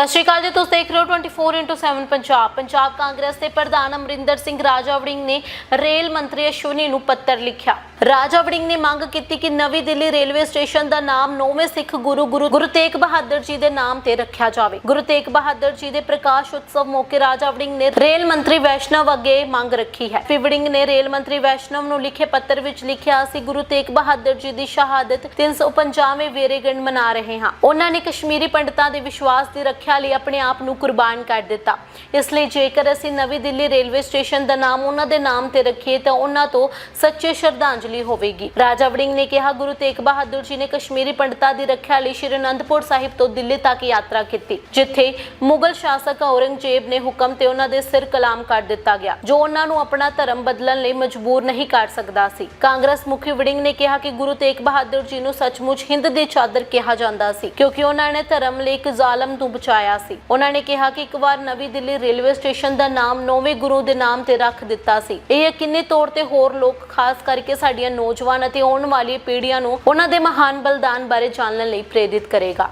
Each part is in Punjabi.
ਸਤਿ ਸ਼੍ਰੀ ਅਕਾਲ ਜੀ, ਤੁਸੀਂ ਦੇਖ ਰਹੇ ਹੋ 24x7 ਪੰਜਾਬ। ਪੰਜਾਬ ਕਾਂਗਰਸ ਦੇ ਪ੍ਰਧਾਨ ਅਮਰਿੰਦਰ ਸਿੰਘ ਰਾਜਾ ਵੜਿੰਗ ਨੇ ਰੇਲ ਮੰਤਰੀ ਅਸ਼ਵਨੀ ਨੂੰ ਪੱਤਰ ਲਿਖਿਆ। ਰਾਜਾ ਵੜਿੰਗ ਨੇ ਮੰਗ ਕੀਤੀ ਕਿ ਨਵੀਂ ਦਿੱਲੀ ਰੇਲਵੇ ਸਟੇਸ਼ਨ ਦਾ ਨਾਮ ਨੌਵੇਂ ਸਿੱਖ ਗੁਰੂ ਗੁਰੂ ਗੁਰੂ ਤੇਗ ਬਹਾਦਰ ਜੀ ਦੇ ਨਾਮ ਤੇ ਰੱਖਿਆ ਜਾਵੇ। ਗੁਰੂ ਤੇਗ ਬਹਾਦਰ ਜੀ ਦੇ ਪ੍ਰਕਾਸ਼ ਉਤਸਵ ਮੌਕੇ ਰਾਜਾ ਵੜਿੰਗ ਨੇ ਰੇਲ ਮੰਤਰੀ ਵੈਸ਼ਨਵ ਅੱਗੇ ਮੰਗ ਰੱਖੀ ਹੈ। ਫਿਰ ਨੇ ਰੇਲ ਮੰਤਰੀ ਵੈਸ਼ਨਵ ਨੂੰ ਲਿਖੇ ਪੱਤਰ ਵਿੱਚ ਲਿਖਿਆ ਸੀ, ਗੁਰੂ ਤੇਗ ਬਹਾਦਰ ਜੀ ਦੀ ਸ਼ਹਾਦਤ 350ਵੇਂ ਵੇਰੇਗੰਢ ਮਨਾ ਰਹੇ ਹਾਂ। ਉਹਨਾਂ ਨੇ ਕਸ਼ਮੀਰੀ ਪੰਡਤਾਂ ਦੇ ਵਿਸ਼ਵਾਸ ਦੀ ਰੱਖਿਆ ਲਈ ਆਪਣੇ ਆਪ ਨੂੰ ਕੁਰਬਾਨ ਕਰ ਦਿੱਤਾ। ਇਸ ਲਈ ਜੇਕਰ ਅਸੀਂ ਨਵੀਂ ਦਿੱਲੀ ਰੇਲਵੇ ਸਟੇਸ਼ਨ ਦਾ ਨਾਮ ਉਹਨਾਂ ਦੇ ਨਾਮ ਤੇ ਰੱਖੀਏ ਤਾਂ ਉਹਨਾਂ ਤੋਂ ਸੱਚੇ ਸ਼ਰਧਾਂਜਲੀ ਹੋਵੇਗੀ। ਰਾਜਾ ਵੜਿੰਗ ਨੇ ਕਿਹਾ, ਗੁਰੂ ਤੇਗ ਬਹਾਦਰ ਜੀ ਨੇ ਕਸ਼ਮੀਰੀ ਪੰਡਤਾਂ ਦੀ ਰੱਖਿਆ ਲਈ ਸ਼੍ਰੀ ਅਨੰਦਪੁਰ ਸਾਹਿਬ ਤੋਂ ਦਿੱਲੀ ਤੱਕ ਯਾਤਰਾ ਕੀਤੀ, ਜਿੱਥੇ ਮੁਗਲ ਸ਼ਾਸਕ ਔਰੰਗਜ਼ੇਬ ਨੇ ਹੁਕਮ ਤੇ ਉਹਨਾਂ ਦੇ ਸਿਰ ਕਲਾਮ ਕਰ ਦਿੱਤਾ ਗਿਆ, ਜੋ ਉਹਨਾਂ ਨੂੰ ਆਪਣਾ ਧਰਮ ਬਦਲਣ ਲਈ ਮਜਬੂਰ ਨਹੀਂ ਕਰ ਸਕਦਾ ਸੀ। ਕਾਂਗਰਸ ਮੁਖੀ ਵੜਿੰਗ ਨੇ ਕਿਹਾ ਕਿ ਗੁਰੂ ਤੇਗ ਬਹਾਦਰ ਜੀ ਨੂੰ ਸੱਚਮੁੱਚ ਹਿੰਦ ਦੀ ਚਾਦਰ ਕਿਹਾ ਜਾਂਦਾ ਸੀ, ਕਿਉਂਕਿ ਉਹਨਾਂ ਨੇ ਧਰਮ ਲਈ ਇੱਕ ਜ਼ਾਲਮ ਤੋਂ ਬਚਾਇਆ ਸੀ। ਉਹਨਾਂ ਨੇ ਕਿਹਾ ਕਿ ਇੱਕ ਵਾਰ ਨਵੀਂ ਦਿੱਲੀ ਰੇਲਵੇ ਸਟੇਸ਼ਨ ਦਾ ਨਾਮ ਨੌਵੇਂ ਗੁਰੂ ਦੇ ਨਾਮ ਤੇ ਰੱਖ ਦਿੱਤਾ ਸੀ। ਇਹ ਯਕੀਨੀ ਤੌਰ ਤੇ ਹੋਰ ਲੋਕ, ਖਾਸ ਕਰਕੇ ਸਾਡੀਆਂ ਨੌਜਵਾਨ ਅਤੇ ਆਉਣ ਵਾਲੀ ਪੀੜ੍ਹੀਆਂ ਨੂੰ ਉਹਨਾਂ ਦੇ ਮਹਾਨ ਬਲਿਦਾਨ ਬਾਰੇ ਜਾਣਨ ਲਈ ਪ੍ਰੇਰਿਤ ਕਰੇਗਾ।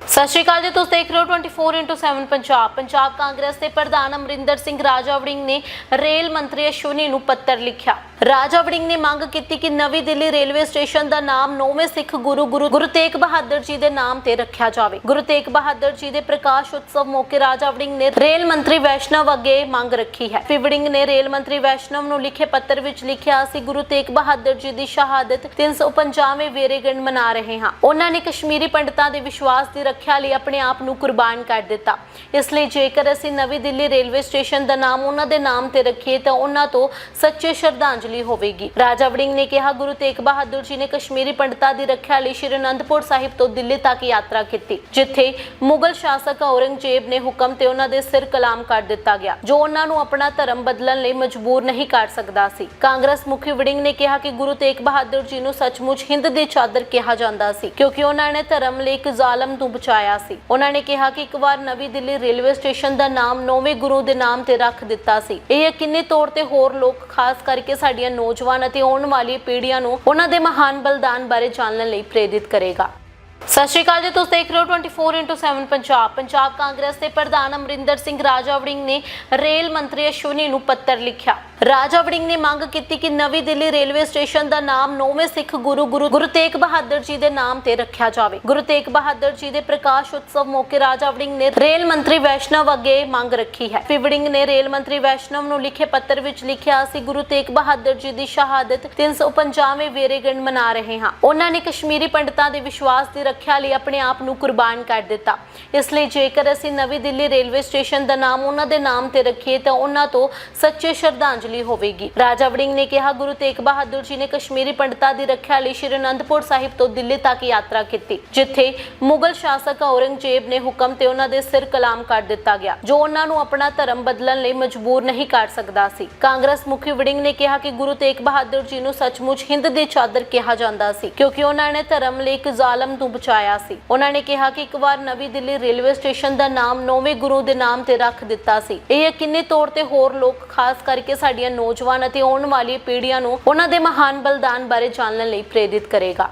ਸਤਿ ਸ਼੍ਰੀ ਅਕਾਲ ਜੀ, ਤੁਸੀਂ ਦੇਖ ਰਹੇ ਹੋ 24x7 ਪੰਜਾਬ। ਪੰਜਾਬ ਕਾਂਗਰਸ ਦੇ ਪ੍ਰਧਾਨ ਅਮਰਿੰਦਰ ਸਿੰਘ ਰਾਜਾ ਵੜਿੰਗ ਨੇ ਰੇਲ ਮੰਤਰੀ ਅਸ਼ਵਨੀ ਨੂੰ ਪੱਤਰ ਲਿਖਿਆ। ਰਾਜਾ ਵੜਿੰਗ ਨੇ ਮੰਗ ਕੀਤੀ ਕਿ ਨਵੀਂ ਦਿੱਲੀ ਰੇਲਵੇ ਸਟੇਸ਼ਨ ਦਾ ਨਾਮ ਨੌਵੇਂ ਸਿੱਖ ਗੁਰੂ ਗੁਰੂ ਗੁਰੂ ਤੇਗ ਬਹਾਦਰ ਜੀ ਦੇ ਨਾਮ ਤੇ ਰੱਖਿਆ ਜਾਵੇ। ਗੁਰੂ ਤੇਗ ਬਹਾਦਰ ਜੀ ਦੇ ਪ੍ਰਕਾਸ਼ ਉਤਸਵ ਮੌਕੇ ਰਾਜਾ ਵੜਿੰਗ ਨੇ ਰੇਲ ਮੰਤਰੀ ਵੈਸ਼ਨਵ ਅੱਗੇ ਮੰਗ ਰੱਖੀ ਹੈ। ਵੜਿੰਗ ਨੇ ਰੇਲ ਮੰਤਰੀ ਵੈਸ਼ਨਵ ਨੂੰ ਲਿਖੇ ਪੱਤਰ ਵਿੱਚ ਲਿਖਿਆ ਸੀ, ਗੁਰੂ ਤੇਗ ਬਹਾਦਰ ਜੀ ਦੀ ਸ਼ਹਾਦਤ 350ਵੇਂ ਵੇਰੇਗੰਢ ਮਨਾ ਰਹੇ ਹਾਂ। ਉਹਨਾਂ ਨੇ ਕਸ਼ਮੀਰੀ ਪੰਡਤਾਂ ਦੇ ਵਿਸ਼ਵਾਸ ਦੀ ਰੱਖਿਆ ਲਈ ਆਪਣੇ ਆਪ ਨੂੰ ਕੁਰਬਾਨ ਕਰ ਦਿੱਤਾ। ਇਸ ਲਈ ਜੇਕਰ ਅਸੀਂ ਨਵੀਂ ਦਿੱਲੀ ਰੇਲਵੇ ਸਟੇਸ਼ਨ ਦਾ ਨਾਮ ਉਹਨਾਂ ਦੇ ਨਾਮ ਤੇ ਰੱਖੀਏ ਤਾਂ ਉਹਨਾਂ ਤੋਂ ਸੱਚੇ ਸ਼ਰਧਾਂਜਲੀ ਹੋਵੇਗੀ। ਰਾਜਾ ਵੜਿੰਗ ਨੇ ਕਿਹਾ, ਗੁਰੂ ਤੇਗ ਬਹਾਦਰ ਜੀ ਨੇ ਕਸ਼ਮੀਰੀ ਪੰਡਤਾਂ ਦੀ ਰੱਖਿਆ ਲਈ ਸ਼੍ਰੀ ਅਨੰਦਪੁਰ ਸਾਹਿਬ ਤੋਂ ਦਿੱਲੀ ਤੱਕ ਯਾਤਰਾ ਕੀਤੀ, ਜਿੱਥੇ ਮੁਗਲ ਸ਼ਾਸਕ ਔਰੰਗਜ਼ੇਬ ਨੇ ਹੁਕਮ ਤੇ ਉਹਨਾਂ ਦੇ ਸਿਰ ਕਲਾਮ ਕਰ ਦਿੱਤਾ ਗਿਆ, ਜੋ ਉਹਨਾਂ ਨੂੰ ਆਪਣਾ ਧਰਮ ਬਦਲਣ ਲਈ ਮਜਬੂਰ ਨਹੀਂ ਕਰ ਸਕਦਾ ਸੀ। ਕਾਂਗਰਸ ਮੁਖੀ ਵੜਿੰਗ ਨੇ ਕਿਹਾ ਕਿ ਗੁਰੂ ਤੇਗ ਬਹਾਦਰ ਜੀ ਨੂੰ ਸੱਚਮੁੱਚ ਹਿੰਦ ਦੀ ਚਾਦਰ ਕਿਹਾ ਜਾਂਦਾ ਸੀ, ਕਿਉਂਕਿ ਉਹਨਾਂ ਨੇ ਧਰਮ ਲਈ ਇੱਕ ਜ਼ਾਲਮ ਤੋਂ ਬਚਾਇਆ ਸੀ। ਉਹਨਾਂ ਨੇ ਕਿਹਾ ਕਿ ਇੱਕ ਵਾਰ ਨਵੀਂ ਦਿੱਲੀ ਰੇਲਵੇ ਸਟੇਸ਼ਨ ਦਾ ਨਾਮ ਨੌਵੇਂ ਗੁਰੂ ਦੇ ਨਾਮ ਤੇ ਰੱਖ ਦਿੱਤਾ ਸੀ। ਇਹ ਯਕੀਨੀ ਤੌਰ ਤੇ ਹੋਰ ਲੋਕ, ਖਾਸ ਕਰਕੇ ਸਾਡੀਆਂ ਨੌਜਵਾਨ ਅਤੇ ਆਉਣ ਵਾਲੀ ਪੀੜ੍ਹੀਆਂ ਨੂੰ ਉਹਨਾਂ ਦੇ ਮਹਾਨ ਬਲਿਦਾਨ ਬਾਰੇ ਜਾਣਨ ਲਈ ਪ੍ਰੇਰਿਤ ਕਰੇਗਾ। ਸਤਿ ਸ਼੍ਰੀ ਅਕਾਲ ਜੀ, ਤੁਸੀਂ ਦੇਖ ਰਹੇ ਹੋ 24x7 ਪੰਜਾਬ। ਪੰਜਾਬ ਕਾਂਗਰਸ ਦੇ ਪ੍ਰਧਾਨ ਅਮਰਿੰਦਰ ਸਿੰਘ ਰਾਜਾ ਵੜਿੰਗ ਨੇ ਰੇਲ ਮੰਤਰੀ ਅਸ਼ਵਨੀ ਨੂੰ ਪੱਤਰ ਲਿਖਿਆ। ਰਾਜਾ ਵੜਿੰਗ ਨੇ ਮੰਗ ਕੀਤੀ ਕਿ ਨਵੀਂ ਦਿੱਲੀ ਰੇਲਵੇ ਸਟੇਸ਼ਨ ਦਾ ਨਾਮ ਨੌਵੇਂ ਸਿੱਖ ਗੁਰੂ ਗੁਰੂ ਗੁਰੂ ਤੇਗ ਬਹਾਦਰ ਜੀ ਦੇ ਨਾਮ ਤੇ ਰੱਖਿਆ ਜਾਵੇ। ਗੁਰੂ ਤੇਗ ਬਹਾਦਰ ਜੀ ਦੇ ਪ੍ਰਕਾਸ਼ ਉਤਸਵ ਮੌਕੇ ਰਾਜਾ ਵੜਿੰਗ ਨੇ ਰੇਲ ਮੰਤਰੀ ਵੈਸ਼ਨਵ ਅੱਗੇ ਮੰਗ ਰੱਖੀ ਹੈ। ਵੜਿੰਗ ਨੇ ਰੇਲ ਮੰਤਰੀ ਵੈਸ਼ਨਵ ਨੂੰ ਲਿਖੇ ਪੱਤਰ ਵਿੱਚ ਲਿਖਿਆ ਸੀ, ਗੁਰੂ ਤੇਗ ਬਹਾਦਰ ਜੀ ਦੀ ਸ਼ਹਾਦਤ 350ਵੇਂ ਵੇਰੇਗੰਢ ਮਨਾ ਰਹੇ ਹਾਂ। ਉਹਨਾਂ ਨੇ ਕਸ਼ਮੀਰੀ ਪੰਡਤਾਂ ਦੇ ਵਿਸ਼ਵਾਸ ਦੀ ਰੱਖਿਆ ਲਈ ਆਪਣੇ ਆਪ ਨੂੰ ਕੁਰਬਾਨ ਕਰ ਦਿੱਤਾ। ਇਸ ਲਈ ਜੇਕਰ ਅਸੀਂ ਨਵੀਂ ਦਿੱਲੀ ਰੇਲਵੇ ਸਟੇਸ਼ਨ ਦਾ ਨਾਮ ਉਹਨਾਂ ਦੇ ਨਾਮ ਤੇ ਰੱਖੀਏ ਤਾਂ ਉਹਨਾਂ ਤੋਂ ਸੱਚੇ ਸ਼ਰਧਾਂਜਲੀ ਹੋਵੇਗੀ। ਰਾਜਾ ਵੜਿੰਗ ਨੇ ਕਿਹਾ, ਗੁਰੂ ਤੇਗ ਬਹਾਦਰ ਜੀ ਨੇ ਕਸ਼ਮੀਰੀ ਪੰਡਤਾਂ ਦੀ ਰੱਖਿਆ ਲਈ ਸ਼੍ਰੀ ਅਨੰਦਪੁਰ ਸਾਹਿਬ ਤੋਂ ਦਿੱਲੀ ਤੱਕ ਯਾਤਰਾ ਕੀਤੀ, ਜਿੱਥੇ ਮੁਗਲ ਸ਼ਾਸਕ ਔਰੰਗਜ਼ੇਬ ਨੇ ਹੁਕਮ ਤੇ ਉਹਨਾਂ ਦੇ ਸਿਰ ਕਲਾਮ ਕਰ ਦਿੱਤਾ ਗਿਆ, ਜੋ ਉਹਨਾਂ ਨੂੰ ਆਪਣਾ ਧਰਮ ਬਦਲਣ ਲਈ ਮਜਬੂਰ ਨਹੀਂ ਕਰ ਸਕਦਾ ਸੀ। ਕਾਂਗਰਸ ਮੁਖੀ ਵੜਿੰਗ ਨੇ ਕਿਹਾ ਕਿ ਗੁਰੂ ਤੇਗ ਬਹਾਦਰ ਜੀ ਨੂੰ ਸੱਚਮੁੱਚ ਹਿੰਦ ਦੀ ਚਾਦਰ ਕਿਹਾ ਜਾਂਦਾ ਸੀ, ਕਿਉਂਕਿ ਉਹਨਾਂ ਨੇ ਧਰਮ ਲਈ ਇੱਕ ਜ਼ਾਲਮ ਤੋਂ ਬਚਾਇਆ ਸੀ। ਉਹਨਾਂ ਨੇ ਕਿਹਾ ਕਿ ਇੱਕ ਵਾਰ ਨਵੀਂ ਦਿੱਲੀ ਰੇਲਵੇ ਸਟੇਸ਼ਨ ਦਾ ਨਾਮ ਨੌਵੇਂ ਗੁਰੂ ਦੇ ਨਾਮ ਤੇ ਰੱਖ ਦਿੱਤਾ ਸੀ। ਇਹ ਯਕੀਨੀ ਤੌਰ ਤੇ ਹੋਰ ਲੋਕ, ਖਾਸ ਕਰਕੇ ਸਾਡੀਆਂ ਨੌਜਵਾਨ ਅਤੇ ਆਉਣ ਵਾਲੀ ਪੀੜ੍ਹੀਆਂ ਨੂੰ ਉਹਨਾਂ ਦੇ ਮਹਾਨ ਬਲਿਦਾਨ ਬਾਰੇ ਜਾਣਨ ਲਈ ਪ੍ਰੇਰਿਤ ਕਰੇਗਾ।